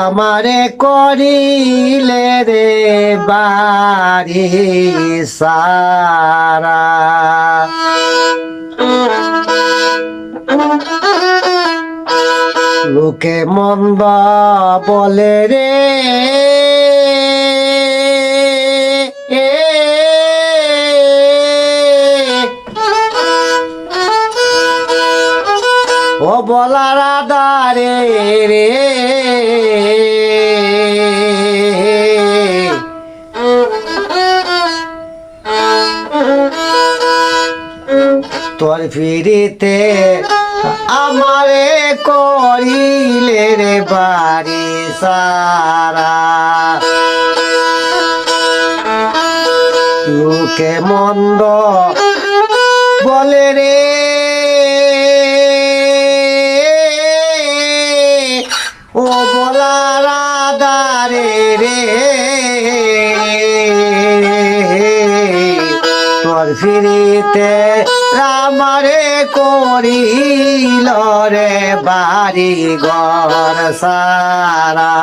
আমারে করিলে রে বাড়ি সারা। লোকে মন্দ বলে রে বলার আদারে রে। তোর ফিরিতে আমারে করিলে রে বাড়ি সারা। লোকে মন্দ বলে রে ফিরিতে রামারে করিল রে বাড়ি ঘর সারা।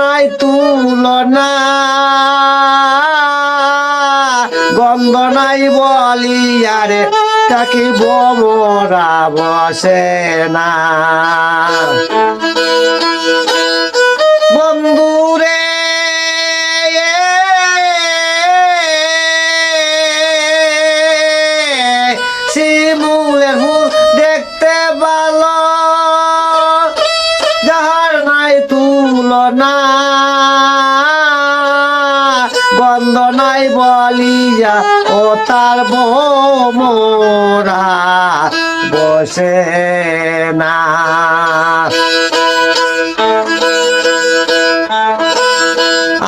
নাই তুলনা। গন্ধ নাই বলি আরে তাকে বমরা বসে না। তুলনা গন্ধ নাই বলিয়া ও তার মোরা বসে না।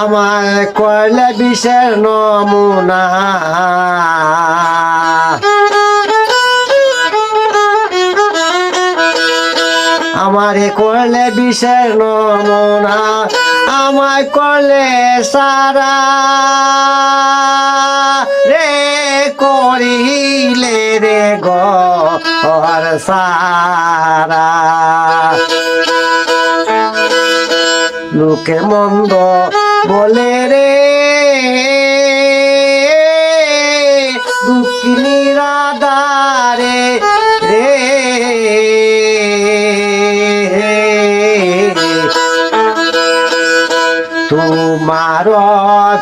আমার করলে বিষের নমুনা। আমারে করলে বিষের নমুনা, আমায় করলে সারা। রে করিলে রে গর সারা। লোকে মন্দ বলে রে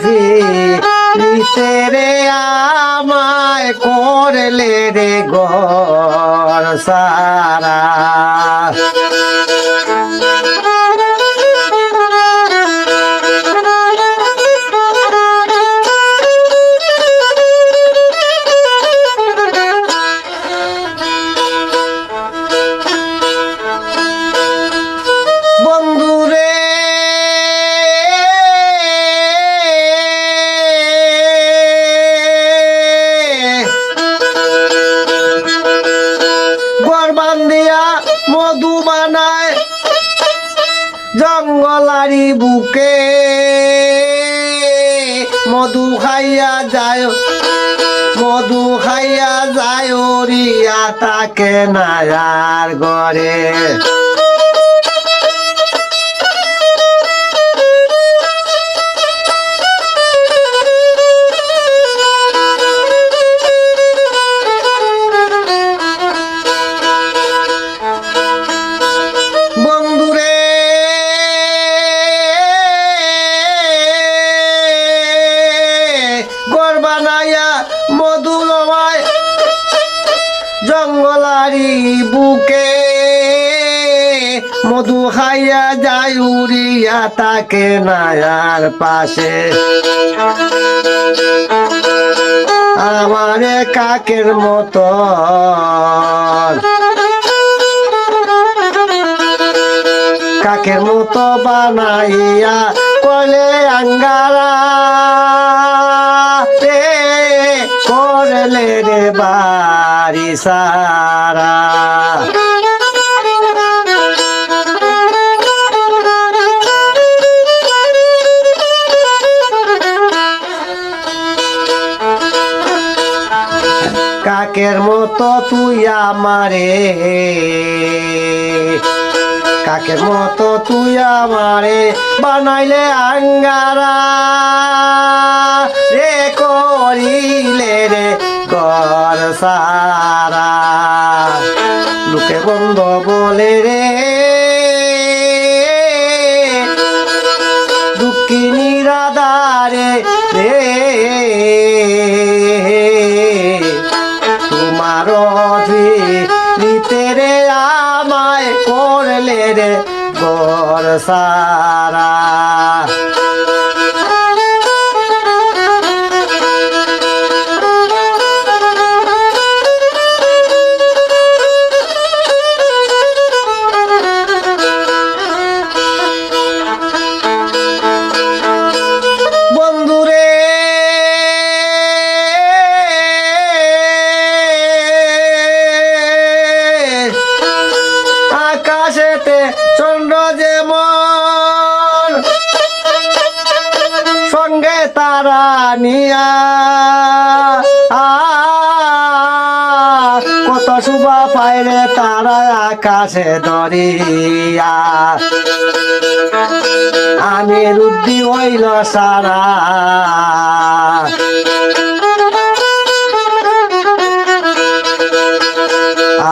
ফিরিতে রে আমায় করলে রে গর সারা। খাইয়া যায় মধু খাইয়া যায় রিয়া তাকে নায়ার গরে বাড়ি বুকে। মধু খাইয়া যায়, উড়িয়া তাকে নায়ার পাশে। আমারে কাকের মতো। কাকের মতো বানাইয়া কলে আঙ্গারা। করলে রে বাড়ি সারা। কাকের মতো তুই আমারে, কাকের মতো তুই আমারে বানাইলে আঙ্গারা। রে করিলে রে গর সারা। লোকে বন্ধ বলে রে দুঃখিনী রাধারে রে। তোমার নিতে রে আমায় করলে রে গর সারা। আকাশেতে চন্দ্র যেমন। সঙ্গে তারা নিয়া। কত শুভা পাইলে তারা আকাশে দরিয়া আমি রুদ্ধি হইল সারা।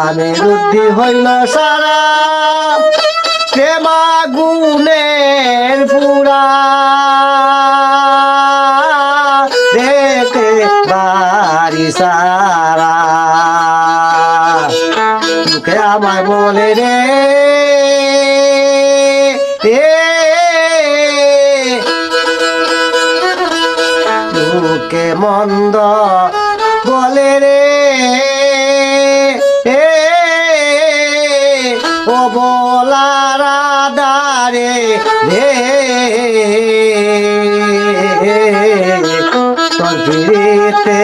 আমি রুদ্ধি হইল সারা। প্রেমা গুণের পুরা দেখে বাড়ি সারা। মুখে আমায় বলে রে মন্দ তন্ত্রীতে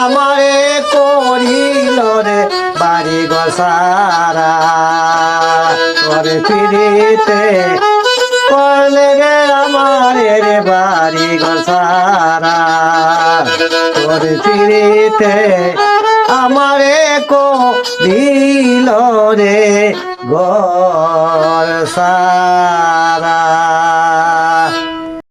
আমারে করিল রে বাড়ি গসারা। তোরে ফিরিতে করলে রে আমারে রে বাড়ি গসারা। তোরে ফিরিতে আমারে কো দিল রে গসারা।